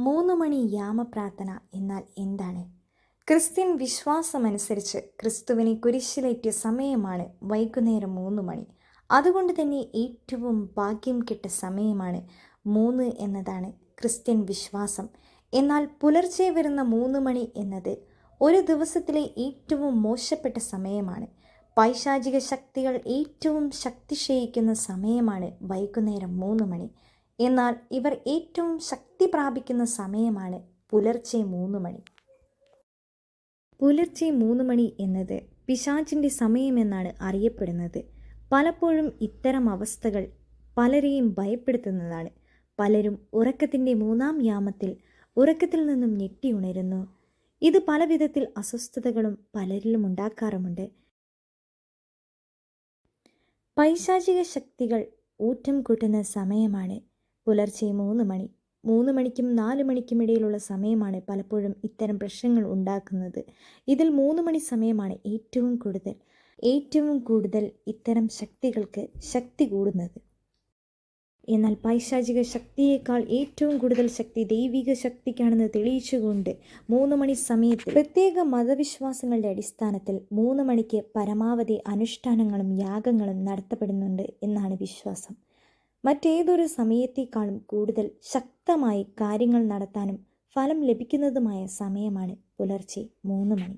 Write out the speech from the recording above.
മൂന്ന് മണി യാമപ്രാർത്ഥന എന്നാൽ എന്താണ്? ക്രിസ്ത്യൻ വിശ്വാസമനുസരിച്ച് ക്രിസ്തുവിനെ കുരിശിലേറ്റിയ സമയമാണ് വൈകുന്നേരം മൂന്ന് മണി. അതുകൊണ്ട് തന്നെ ഏറ്റവും ഭാഗ്യം കിട്ട സമയമാണ് മൂന്ന് എന്നതാണ് ക്രിസ്ത്യൻ വിശ്വാസം. എന്നാൽ പുലർച്ചെ വരുന്ന മൂന്ന് മണി എന്നത് ഒരു ദിവസത്തിലെ ഏറ്റവും മോശപ്പെട്ട സമയമാണ്. പൈശാചിക ശക്തികൾ ഏറ്റവും ശക്തിശയിക്കുന്ന സമയമാണ് വൈകുന്നേരം മൂന്ന് മണി. എന്നാൽ ഇവർ ഏറ്റവും ശക്തി പ്രാപിക്കുന്ന സമയമാണ് പുലർച്ചെ മൂന്ന് മണി. പുലർച്ചെ മൂന്ന് മണി എന്നത് പിശാചിന്റെ സമയമെന്നാണ് അറിയപ്പെടുന്നത്. പലപ്പോഴും ഇത്തരം അവസ്ഥകൾ പലരെയും ഭയപ്പെടുത്തുന്നതാണ്. പലരും ഉറക്കത്തിന്റെ മൂന്നാം യാമത്തിൽ ഉറക്കത്തിൽ നിന്നും ഞെട്ടിയുണരുന്നു ഇത് പല വിധത്തിൽ അസ്വസ്ഥതകളും പലരിലും ഉണ്ടാക്കാറുമുണ്ട്. പൈശാചിക ശക്തികൾ ഊറ്റം കൂട്ടുന്ന സമയമാണ് പുലർച്ചെ മൂന്ന് മണി. മൂന്ന് മണിക്കും നാല് മണിക്കും ഇടയിലുള്ള സമയമാണ് പലപ്പോഴും ഇത്തരം പ്രശ്നങ്ങൾ ഉണ്ടാക്കുന്നത്. ഇതിൽ മൂന്ന് മണി സമയമാണ് ഏറ്റവും കൂടുതൽ ഏറ്റവും കൂടുതൽ ഇത്തരം ശക്തികൾക്ക് ശക്തി കൂടുന്നത്. എന്നാൽ പൈശാചിക ശക്തിയേക്കാൾ ഏറ്റവും കൂടുതൽ ശക്തി ദൈവിക ശക്തിക്കാണെന്ന് തെളിയിച്ചുകൊണ്ട് മൂന്ന് മണി സമയത്ത് പ്രത്യേക മതവിശ്വാസങ്ങളുടെ അടിസ്ഥാനത്തിൽ മൂന്ന് മണിക്ക് പരമാവധി അനുഷ്ഠാനങ്ങളും യാഗങ്ങളും നടത്തപ്പെടുന്നുണ്ട് എന്നാണ് വിശ്വാസം. മറ്റേതൊരു സമയത്തേക്കാളും കൂടുതൽ ശക്തമായി കാര്യങ്ങൾ നടത്താനും ഫലം ലഭിക്കുന്നതുമായ സമയമാണ് പുലർച്ചെ മൂന്ന് മണി.